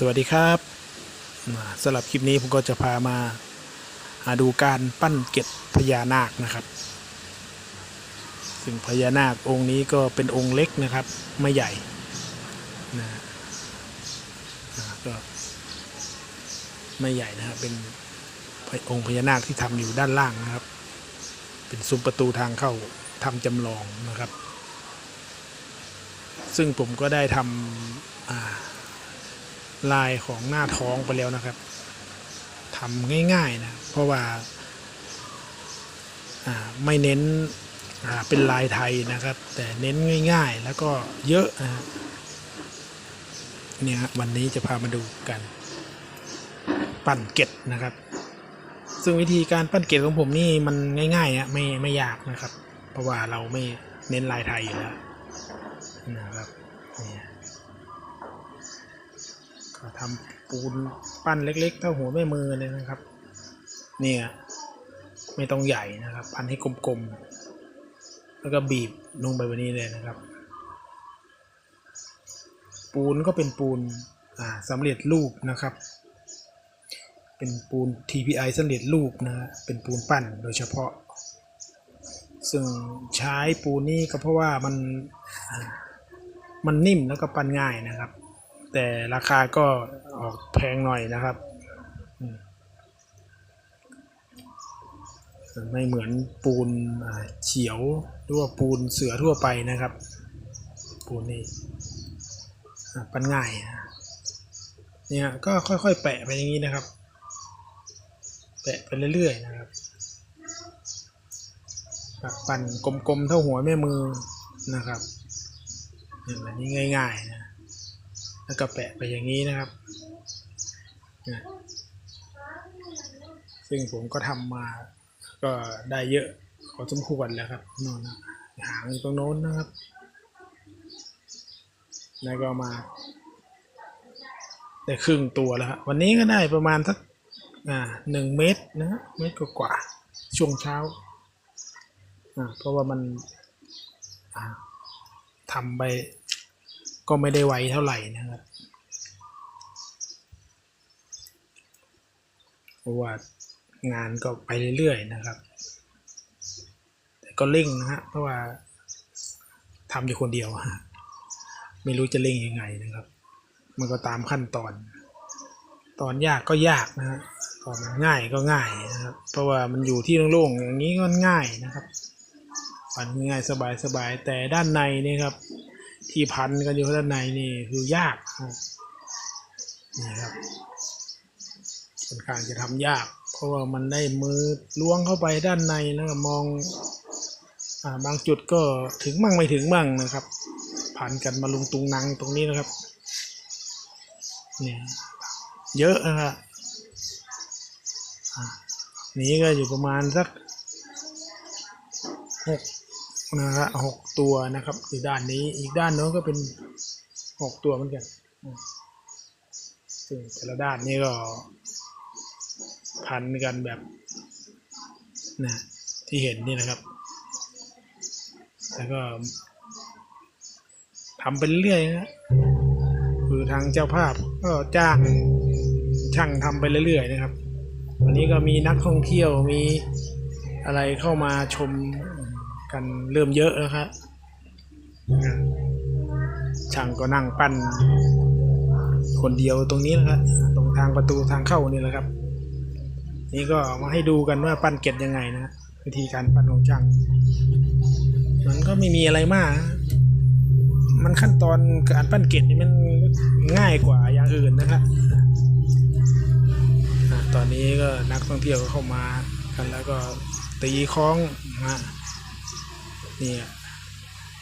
สวัสดีครับสำหรับคลิปนี้ผมก็จะพามาาดูการปั้นเกล็ดพญานาคนะครับ ซึ่งพญานาคองค์นี้ก็เป็นองค์เล็กนะครับ ไม่ใหญ่นะก็ไม่ใหญ่นะครับเป็นองค์พญานาคที่ทำอยู่ด้านล่างนะครับ เป็นซุ้มประตูทางเข้าทำจำลองนะครับ ซึ่งผมก็ได้ทำ ลายของหน้าท้องไปแล้วนะครับทำง่ายๆนะเพราะว่าไม่เน้นเป็นลายไทยนะครับ แต่เน้นง่ายๆแล้วก็เยอะนะเนี่ยฮะวันนี้จะพามาดูกัน ปั้นเกล็ดนะครับ ซึ่งวิธีการปั้นเกล็ดของผมนี่มันง่ายๆนะไม่ไม่ยากนะครับ เพราะว่าเราไม่เน้นลายไทยอยู่แล้วนะครับเนี่ย ทำปูนปั้นเล็กๆ เท่าหัวแม่มือเลยนะครับ เนี่ยไม่ต้องใหญ่นะครับปั้นให้กลมๆ แล้วก็บีบลงไปแบบนี้เลยนะครับ ปูนก็เป็นปูนอ่าสำเร็จรูปนะครับ เป็นปูน TPI สำเร็จรูปนะเป็นปูนปั้นโดยเฉพาะ ซึ่งใช้ปูนนี่ก็เพราะว่ามันมันนิ่มแล้วก็ปั้นง่ายนะครับ แต่ราคาก็ออกแพงหน่อยนะครับ ไม่เหมือนปูนเขียวหรือว่าปูนเสือทั่วไปนะครับ ปูนนี่ปันง่ายนะเนี่ยก็ค่อยๆ แปะไปอย่างนี้นะครับ แปะไปเรื่อยๆนะครับปั้นกลมๆเท่าหัวแม่มือนะครับเนี่ยแบบนี้ง่ายๆนะ แล้วก็แปะไปอย่างนี้นะครับนะซึ่งผมก็ทำมาก็ได้เยอะพอสมควรแล้วครับน่นหางตรงโน้นนะครับ แล้วก็มาได้ครึ่งตัวแล้วครับวันนี้ก็ได้ประมาณสักหนึ่งเมตรนะเมตรกว่าๆช่วงเช้าเพราะว่ามันทำไป ก็ไม่ได้ไวเท่าไหร่นะครับเพราะว่างานก็ไปเรื่อยๆนะครับ แต่ก็เร่งนะฮะเพราะว่าทำอยู่คนเดียวฮะไม่รู้จะเร่งยังไงนะครับ มันก็ตามขั้นตอน ตอนยากก็ยากนะฮะตอนง่ายก็ง่ายนะครับ เพราะว่ามันอยู่ที่โล่งๆอย่างนี้ก็ง่ายนะครับปันง่ายสบายๆแต่ด้านในนี่ครับ ที่พันกันอยู่ด้านในนี่คือยากนี่ครับค่อนข้างจะทำยาก เพราะว่ามันได้มือล้วงเข้าไปด้านในแล้วก็มองอบางจุดก็ถึงมั่งไม่ถึงมั่งนะครับ ผ่านกันมาลุงตุงนังตรงนี้นะครับเนี่ยเยอะนะครับนี้ก็อยู่ประมาณสักหก นะฮะหกตัวนะครับอีกด้านนี้อีกด้านโน้นก็เป็นหกตัวเหมือนกันซึ่งแต่ละด้านนี้ก็พันกันแบบนะที่เห็นนี่นะครับ แล้วก็ทำไปเรื่อยนะคือทางเจ้าภาพก็จ้างช่างทำไปเรื่อยๆนะครับ วันนี้ก็มีนักท่องเที่ยวมีอะไรเข้ามาชม กันเริ่มเยอะแล้วครับช่างก็นั่งปั้น คนเดียวตรงนี้นะครับตรงทางประตูทางเข้านี่แหละครับ นี่ก็มาให้ดูกันว่าปั้นเกล็ดยังไงนะวิธีการปั้นของช่าง มันก็ไม่มีอะไรมาก มันขั้นตอนการปั้นเกล็ดนี่มันง่ายกว่าอย่างอื่นนะครับตอนนี้ก็นักท่องเที่ยวก็เข้ามากันแล้วก็ตีคล้องนะ นี่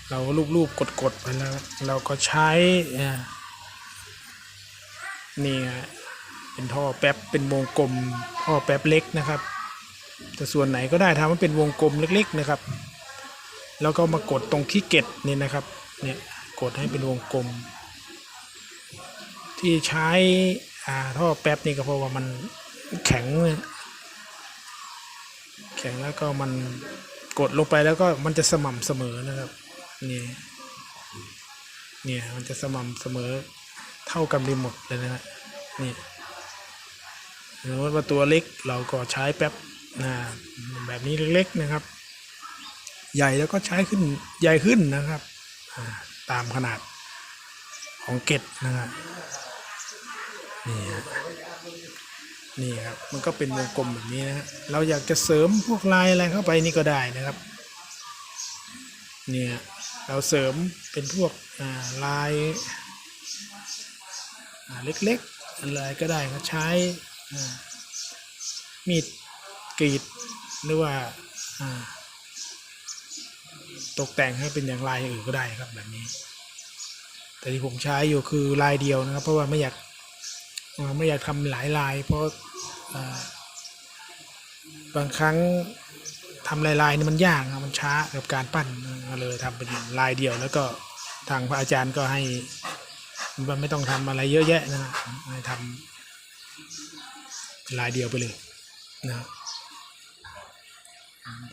เราลูบๆกดๆไปแล้วเราก็ใช้นี่เป็นท่อแป๊บเป็นวงกลมท่อแป๊บเล็กนะครับ แต่ส่วนไหนก็ได้ทำให้เป็นวงกลมเล็ก ๆนะครับ แล้วก็มากดตรงขี้เก็ดนี่นะครับเนี่ยกดให้เป็นวงกลม ที่ใช้ท่อแป๊บนี่ก็เพราะว่ามันแข็งนะแข็งแล้วก็มัน กดลงไปแล้วก็มันจะสม่ำเสมอนะครับนี่เนี่ยมันจะสม่ำเสมอเท่ากันไปหมดเลยนะฮะนี่สมมติว่าตัวเล็กเราก็ใช้แป๊บนะแบบนี้เล็กๆนะครับ ใหญ่แล้วก็ใช้ขึ้นใหญ่ขึ้นนะครับ ตามขนาดของเกตนะครับนี่ฮะ นี่ครับมันก็เป็นวงกลมแบบนี้นะฮะเราอยากจะเสริมพวกลายอะไรเข้าไปนี่ก็ได้นะครับเนี่ยเราเสริมเป็นพวกาลายาเล็กๆอะไรก็ได้ก็ใช้มีดกรีดหรือว่าาตกแต่งให้เป็นอย่างลายอย่างอื่นก็ได้ครับแบบนี้ แต่ที่ผมใช้อยู่คือลายเดียวนะครับ เพราะว่าไม่อยาก ไม่อยากทำหลายลาย เพราะบางครั้งทำลายลายนี่มันยากมันช้ากับการปั้นเลยทำเป็นลายเดียว แล้วก็ทางพระอาจารย์ก็ให้มันไม่ต้องทำอะไรเยอะแยะนะฮะให้ทำลายเดียวไปเลยนะ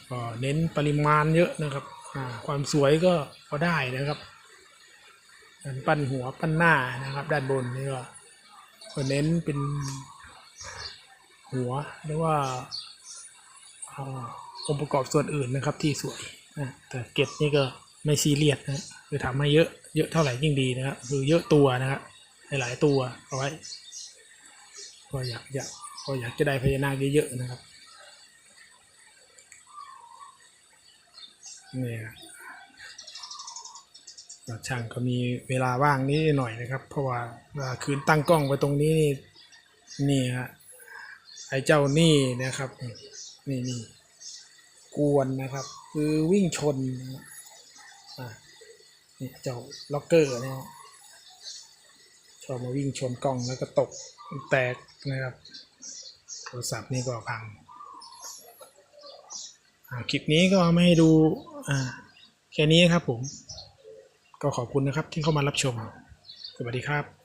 ก็เน้นปริมาณเยอะนะครับความสวยก็พอได้นะครับปั้นหัวปั้นหน้านะครับ ด้านบนนี่ก็ ก็เน้นเป็นหัวหรือว่าองค์ประกอบส่วนอื่นนะครับที่สวยนะแต่เก็บนี่ก็ไม่ซีเรียสนะคือทำให้เยอะเยอะเท่าไหร่ยิ่งดีนะครับคือเยอะตัวนะครับหลายตัวเอาไว้ก็อยากอยากก็อยากจะได้พญานาคเยอะๆนะครับเนี่ย ช่างก็มีเวลาว่างนิดหน่อยนะครับ เพราะว่าคืนตั้งกล้องไว้ตรงนี้นี่นี่ฮะไอ้เจ้านี่นะครับ นี่นี่กวนนะครับ คือวิ่งชนนะอะนี่เจ้าล็อกเกอร์เนี่ยชอบมาวิ่งชนกล้องแล้วก็ตกแตกนะครับโทรศัพท์นี่ก็พังคลิปนี้ก็เอามาให้ดูแค่นี้ครับผม ก็ขอบคุณนะครับที่เข้ามารับชม สวัสดีครับ